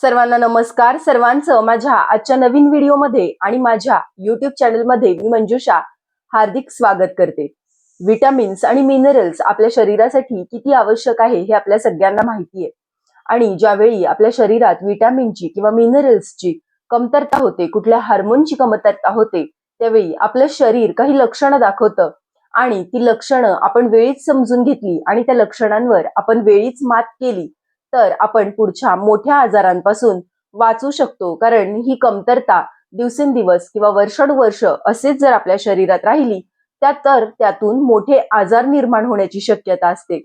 सर्वांना नमस्कार. सर्वांचं माझ्या आजच्या नवीन व्हिडिओमध्ये आणि माझ्या युट्यूब चॅनलमध्ये मी मंजुषा हार्दिक स्वागत करते. व्हिटॅमिन्स आणि मिनरल्स आपल्या शरीरासाठी किती आवश्यक आहे हे आपल्या सगळ्यांना माहिती आहे. आणि ज्यावेळी आपल्या शरीरात विटामिनची किंवा मिनरल्सची कमतरता होते कुठल्या हार्मोनची कमतरता होते त्यावेळी आपलं शरीर काही लक्षणं दाखवतं आणि ती लक्षणं आपण वेळीच समजून घेतली आणि त्या लक्षणांवर आपण वेळीच मात केली तर आपण पुढच्या मोठ्या आजारांपासून वाचू शकतो. कारण ही कमतरता दिवसेंदिवस किंवा वर्षानुवर्ष असेच जर आपल्या शरीरात राहिली त्या तर त्यातून मोठे आजार निर्माण होण्याची शक्यता असते.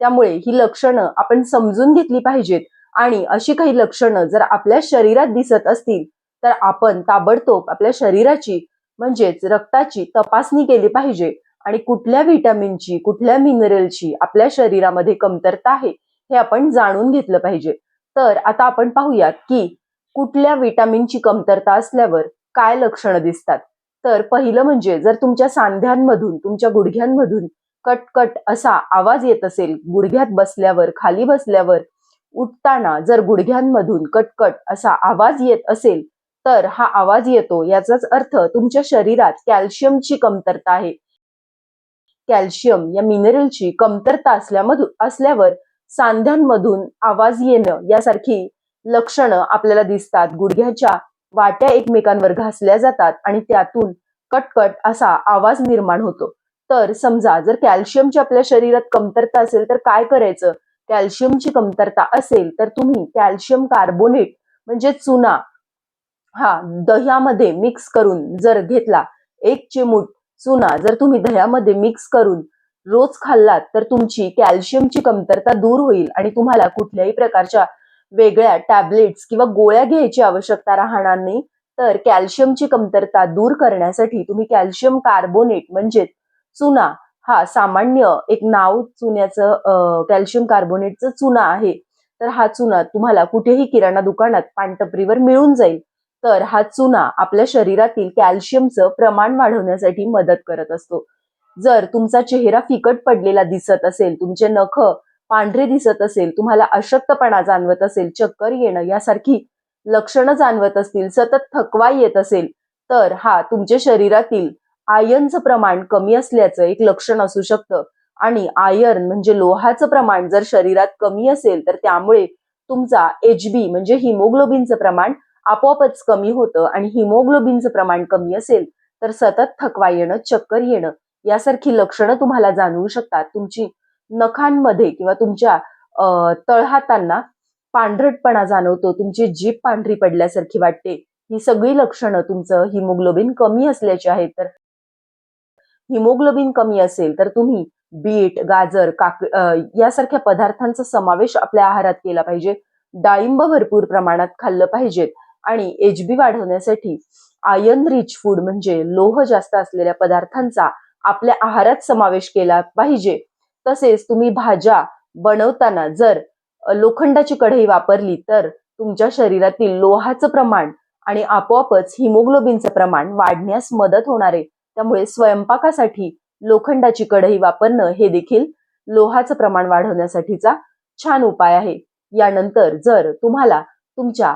त्यामुळे ही लक्षणं आपण समजून घेतली पाहिजेत आणि अशी काही लक्षणं जर आपल्या शरीरात दिसत असतील तर आपण ताबडतोब आपल्या शरीराची म्हणजेच रक्ताची तपासणी केली पाहिजे आणि कुठल्या व्हिटॅमिनची कुठल्या मिनरलची आपल्या शरीरामध्ये कमतरता आहे हे आपण जाणून घेतलं पाहिजे. तर आता आपण पाहूयात की कुठल्या विटामिनची कमतरता असल्यावर काय लक्षणं दिसतात? तर पहिलं म्हणजे जर तुमच्या सांध्यांमधून तुमच्या गुडघ्यांमधून कटकट असा आवाज येत असेल गुडघ्यात बसल्यावर खाली बसल्यावर उठताना जर गुडघ्यांमधून कटकट असा आवाज येत असेल तर हा आवाज येतो याचाच अर्थ तुमच्या शरीरात कॅल्शियमची कमतरता आहे. कॅल्शियम या मिनरलची कमतरता असल्यामधून असल्यावर सांध्यांमधून आवाज येणं यासारखी लक्षणं आपल्याला दिसतात. गुडघ्याच्या वाट्या एकमेकांवर घासल्या जातात आणि त्यातून कटकट असा आवाज निर्माण होतो. तर समजा जर कॅल्शियमची आपल्या शरीरात कमतरता असेल तर काय करायचं? कॅल्शियमची कमतरता असेल तर तुम्ही कॅल्शियम कार्बोनेट म्हणजे चुना हा दह्यामध्ये मिक्स करून जर घेतला एक चिमूट चुना जर तुम्ही दह्यामध्ये मिक्स करून रोज खाल्लात तर तुमची कॅल्शियमची कमतरता दूर होईल आणि तुम्हाला कुठल्याही प्रकारच्या वेगळ्या टॅबलेट्स किंवा गोळ्या घ्यायची आवश्यकता राहणार नाही. तर कॅल्शियमची कमतरता दूर करण्यासाठी तुम्ही कॅल्शियम कार्बोनेट म्हणजे चुना हा सामान्य एक नाव चुन्याचं कॅल्शियम कार्बोनेटचं चुना आहे. तर हा चुना तुम्हाला कुठेही किराणा दुकानात पानटपरीवर मिळून जाईल. तर हा चुना आपल्या शरीरातील कॅल्शियमचं प्रमाण वाढवण्यासाठी मदत करत असतो. जर तुमचा चेहरा फिकट पडलेला दिसत असेल तुमचे नख पांढरे दिसत असेल तुम्हाला अशक्तपणा जाणवत असेल चक्कर येणं यासारखी लक्षणं जाणवत असतील सतत थकवा येत असेल तर हा तुमच्या शरीरातील आयर्नचं प्रमाण कमी असल्याचं एक लक्षण असू शकतं. आणि आयर्न म्हणजे लोहाचं प्रमाण जर शरीरात कमी असेल तर त्यामुळे तुमचा एच बी म्हणजे हिमोग्लोबिनचं प्रमाण आपोआपच कमी होतं. आणि हिमोग्लोबिनचं प्रमाण कमी असेल तर सतत थकवा येणं चक्कर येणं यासारखी लक्षणं तुम्हाला जाणवू शकतात. तुमची नखांमध्ये किंवा तुमच्या तळहातांना पांढरटपणा जाणवतो. तुमची जीप पांढरी पडल्यासारखी वाटते. ही सगळी लक्षणं तुमचं हिमोग्लोबिन कमी असल्याची आहेत. तर हिमोग्लोबिन कमी असेल तर तुम्ही बीट गाजर काक यासारख्या पदार्थांचा समावेश आपल्या आहारात केला पाहिजे. डाळिंब भरपूर प्रमाणात खाल्लं पाहिजेत. आणि एच बी वाढवण्यासाठी आयर्न रिच फूड म्हणजे लोह जास्त असलेल्या पदार्थांचा आपल्या आहारात समावेश केला पाहिजे. तसेच तुम्ही भाज्या बनवताना जर लोखंडाची कढई वापरली तर तुमच्या शरीरातील लोहाचं प्रमाण आणि आपोआपच हिमोग्लोबिनचं प्रमाण वाढण्यास मदत होणार आहे. त्यामुळे स्वयंपाकासाठी लोखंडाची कढई वापरणं हे देखील लोहाचं प्रमाण वाढवण्यासाठीचा छान उपाय आहे. यानंतर जर तुम्हाला तुमच्या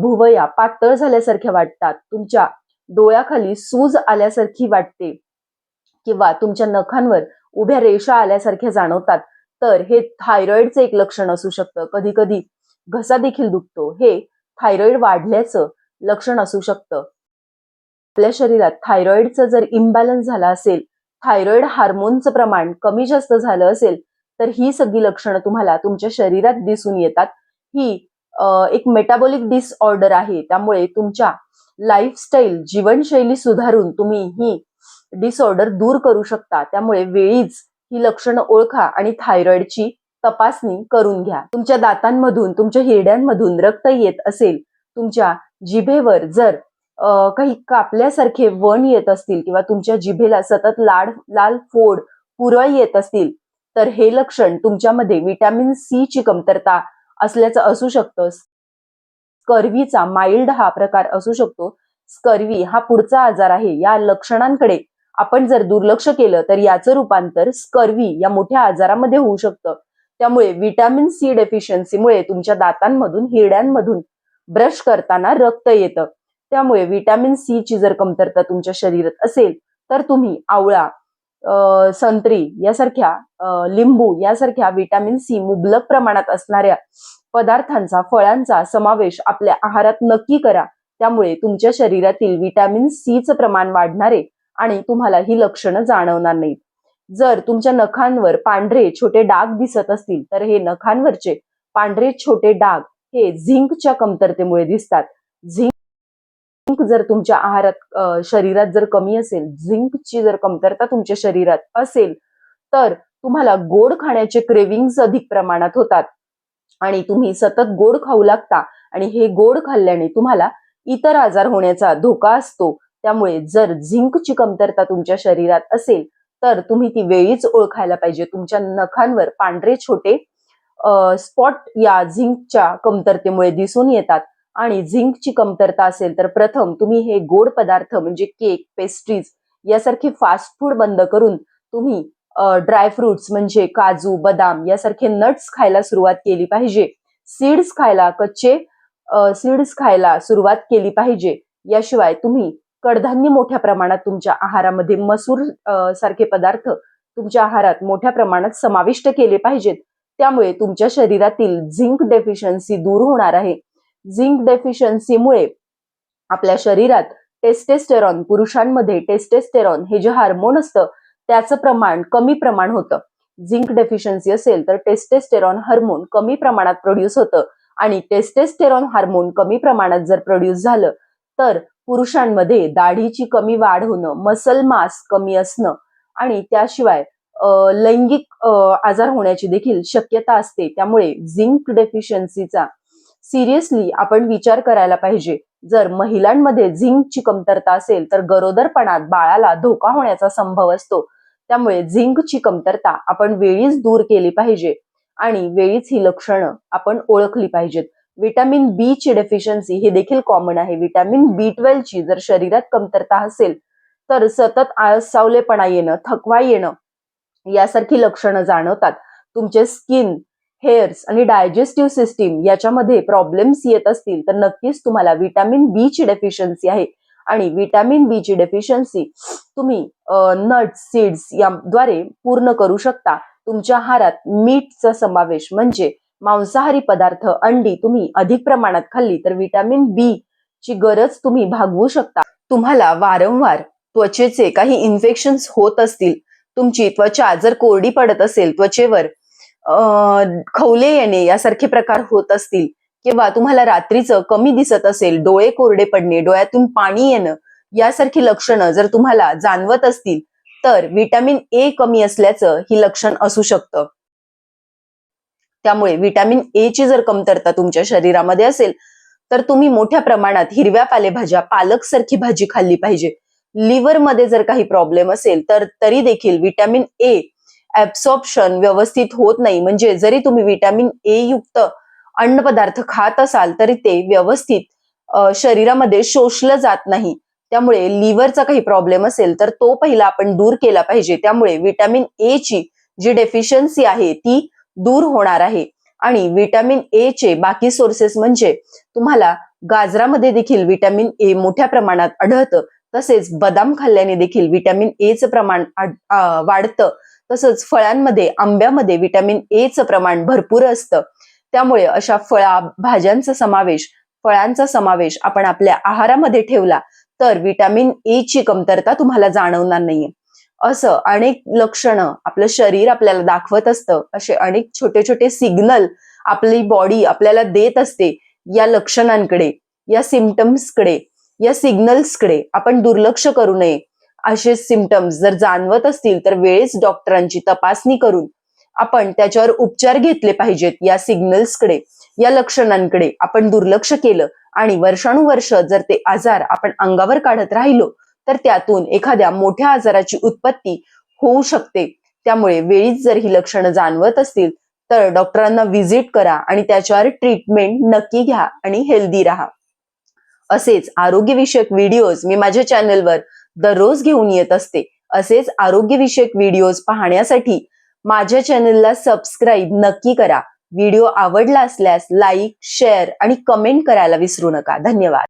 भुवया पातळ झाल्यासारख्या वाटतात तुमच्या डोळ्याखाली सूज आल्यासारखी वाटते किंवा तुमच्या नखांवर उभ्या रेषा आल्यासारख्या जाणवतात तर हे थायरॉइडचं एक लक्षण असू शकतं. कधी कधी घसा देखील दुखतो. हे थायरॉइड वाढल्याचं लक्षण असू शकतं. आपल्या शरीरात थायरॉइडचं जर इम्बॅलन्स झाला असेल थायरॉइड हार्मोनचं प्रमाण कमी जास्त झालं असेल तर ही सगळी लक्षणं तुम्हाला तुमच्या शरीरात दिसून येतात. ही एक मेटाबॉलिक डिसऑर्डर आहे. त्यामुळे तुमच्या लाईफस्टाईल जीवनशैली सुधारून तुम्ही ही डिसऑर्डर दूर करू शकता. त्यामुळे वेळीच ही लक्षणं ओळखा आणि थायरॉइडची तपासणी करून घ्या. तुमच्या दातांमधून तुमच्या हिरड्यांमधून रक्त येत असेल तुमच्या जिभेवर जर काही कापल्यासारखे वण येत असतील किंवा तुमच्या जिभेला सतत लाड लाल फोड पुरळ येत असतील तर हे लक्षण तुमच्यामध्ये व्हिटॅमिन सी ची कमतरता असल्याचं असू शकतं. स्कर्वीचा माइल्ड हा प्रकार असू शकतो. स्कर्वी हा पुढचा आजार आहे. या लक्षणांकडे आपण जर दुर्लक्ष केलं तर याचं रूपांतर स्कर्वी या मोठ्या आजारामध्ये होऊ शकतं. त्यामुळे विटॅमिन सी डेफिशियन्सीमुळे तुमच्या दातांमधून हिरड्यांमधून ब्रश करताना रक्त येतं. त्यामुळे विटॅमिन सी ची जर कमतरता तुमच्या शरीरात असेल तर तुम्ही आवळा संत्री यासारख्या लिंबू यासारख्या विटॅमिन सी मुबलक प्रमाणात असणाऱ्या पदार्थांचा फळांचा समावेश आपल्या आहारात नक्की करा. त्यामुळे तुमच्या शरीरातील विटॅमिन सीचं प्रमाण वाढणारे आणि तुम्हाला ही लक्षणं जाणवणार नाहीत. जर तुमच्या नखांवर पांढरे छोटे डाग दिसत असतील तर हे नखांवरचे पांढरे छोटे डाग हे झिंकच्या कमतरतेमुळे दिसतात. झिंक झिंक जर तुमच्या आहारात शरीरात जर कमी असेल झिंकची जर कमतरता तुमच्या शरीरात असेल तर तुम्हाला गोड खाण्याचे क्रेविंग्स अधिक प्रमाणात होतात. आणि तुम्ही सतत गोड खाऊ लागता आणि हे गोड खाल्ल्याने तुम्हाला इतर आजार होण्याचा धोका असतो. त्यामुळे जर झिंकची कमतरता तुमच्या शरीरात असेल तर तुम्ही ती वेळीच ओळखायला पाहिजे. तुमच्या नखांवर पांढरे छोटे स्पॉट या झिंकच्या कमतरतेमुळे दिसून येतात. आणि झिंकची कमतरता असेल तर प्रथम तुम्ही हे गोड पदार्थ म्हणजे केक पेस्ट्रीज यासारखे फास्ट फूड बंद करून तुम्ही ड्रायफ्रुट्स म्हणजे काजू बदाम यासारखे नट्स खायला सुरुवात केली पाहिजे. सीड्स खायला कच्चे सीड्स खायला सुरुवात केली पाहिजे. याशिवाय तुम्ही कडधान्य मोठ्या प्रमाणात तुमच्या आहारामध्ये मसूर सारखे पदार्थ तुमच्या आहारात मोठ्या प्रमाणात समाविष्ट केले पाहिजेत. त्यामुळे तुमच्या शरीरातील झिंक डेफिशियन्सी दूर होणार आहे. झिंक डेफिशियन्सीमुळे आपल्या शरीरात टेस्टेस्टेरॉन पुरुषांमध्ये टेस्टेस्टेरॉन हे जे हार्मोन असतं त्याचं प्रमाण कमी प्रमाण होतं. झिंक डेफिशियन्सी असेल तर टेस्टेस्टेरॉन हार्मोन कमी प्रमाणात प्रोड्यूस होतं आणि टेस्टेस्टेरॉन हार्मोन कमी प्रमाणात जर प्रोड्यूस झालं तर पुरुषांमध्ये दाढीची कमी वाढ होणं मसल मास कमी असणं आणि त्याशिवाय लैंगिक आजार होण्याची देखील शक्यता असते. त्यामुळे झिंक डेफिशियन्सीचा सिरियसली आपण विचार करायला पाहिजे. जर महिलांमध्ये झिंकची कमतरता असेल तर गरोदरपणात बाळाला धोका होण्याचा संभव असतो. त्यामुळे झिंकची कमतरता आपण वेळीच दूर केली पाहिजे आणि वेळीच ही लक्षणं आपण ओळखली पाहिजेत. विटॅमिन बी ची डेफिशियन्सी हे देखील कॉमन आहे. विटॅमिन बी ट्वेल्व ची जर शरीरात कमतरता असेल तर सतत आळसावलेपणा येणं थकवा येणं यासारखी लक्षणं जाणवतात. तुमचे स्किन हेअर्स आणि डायजेस्टिव्ह सिस्टीम याच्यामध्ये प्रॉब्लेम्स येत असतील तर नक्कीच तुम्हाला विटॅमिन बी ची डेफिशियन्सी आहे. आणि विटॅमिन बी ची डेफिशियन्सी तुम्ही नट्स सीड्स याद्वारे पूर्ण करू शकता. तुमच्या आहारात मीठचा समावेश म्हणजे मांसाहारी पदार्थ अंडी तुम्ही अधिक प्रमाणात खाल्ली तर विटॅमिन बी ची गरज तुम्ही भागवू शकता. तुम्हाला वारंवार त्वचेचे काही इन्फेक्शन होत असतील. तुमची त्वचा जर कोरडी पडत असेल त्वचेवर खवले येणे यासारखे प्रकार होत असतील किंवा तुम्हाला रात्रीचं कमी दिसत असेल डोळे कोरडे पडणे डोळ्यातून पाणी येणं यासारखी लक्षणं जर तुम्हाला जाणवत असतील तर विटॅमिन ए कमी असल्याचं ही लक्षण असू शकतं. त्यामुळे व्हिटॅमिन ए ची जर कमतरता तुमच्या शरीरामध्ये असेल तर तुम्ही मोठ्या प्रमाणात हिरव्या पालेभाज्या पालक सारखी भाजी खाल्ली पाहिजे. लिव्हरमध्ये जर काही प्रॉब्लेम असेल तर तरी देखील व्हिटॅमिन ए ऍब्सॉर्प्शन व्यवस्थित होत नाही. म्हणजे जरी तुम्ही विटॅमिन ए युक्त अन्न पदार्थ खात असाल तरी ते व्यवस्थित शरीरामध्ये शोषलं जात नाही. त्यामुळे लिव्हरचा काही प्रॉब्लेम असेल तर तो पहिला आपण दूर केला पाहिजे. त्यामुळे व्हिटॅमिन ए ची जी डेफिशियन्सी आहे ती दूर होणार आहे. आणि व्हिटॅमिन ए चे बाकी सोर्सेस म्हणजे तुम्हाला गाजरामध्ये देखील व्हिटॅमिन ए मोठ्या प्रमाणात आढळतं. तसेच बदाम खाल्ल्याने देखील व्हिटॅमिन ए चं प्रमाण वाढतं. तसंच फळांमध्ये आंब्यामध्ये व्हिटॅमिन ए चं प्रमाण भरपूर असतं. त्यामुळे अशा फळा भाज्यांचा समावेश फळांचा समावेश आपण आपल्या आहारामध्ये ठेवला तर व्हिटॅमिन ए ची कमतरता तुम्हाला जाणवणार नाहीये. असं अनेक लक्षणं आपलं शरीर आपल्याला दाखवत असतं. असे अनेक छोटे छोटे सिग्नल आपली बॉडी आपल्याला देत असते या लक्षणांकडे या सिमटम्सकडे या सिग्नल्सकडे आपण दुर्लक्ष करू नये असे सिमटम्स जर जाणवत असतील तर वेळेस डॉक्टरांची तपासणी करून आपण त्याच्यावर उपचार घेतले पाहिजेत या सिग्नल्सकडे या लक्षणांकडे. आपण दुर्लक्ष केलं आणि वर्षानुवर्ष जर ते आजार आपण अंगावर काढत राहिलो तर त्यातून एखाद्या मोठ्या आजाराची उत्पत्ती होऊ शकते. त्यामुळे वेळीच जर ही लक्षणं जाणवत असतील तर डॉक्टरांना व्हिजिट करा आणि त्याच्यावर ट्रीटमेंट नक्की घ्या आणि हेल्दी राहा. असेच आरोग्यविषयक व्हिडिओज मी माझ्या चॅनलवर दररोज घेऊन येत असते. असेच आरोग्यविषयक व्हिडिओज पाहण्यासाठी माझ्या चॅनलला सबस्क्राईब नक्की करा. व्हिडिओ आवडला असल्यास लाईक शेअर आणि कमेंट करायला विसरू नका. धन्यवाद.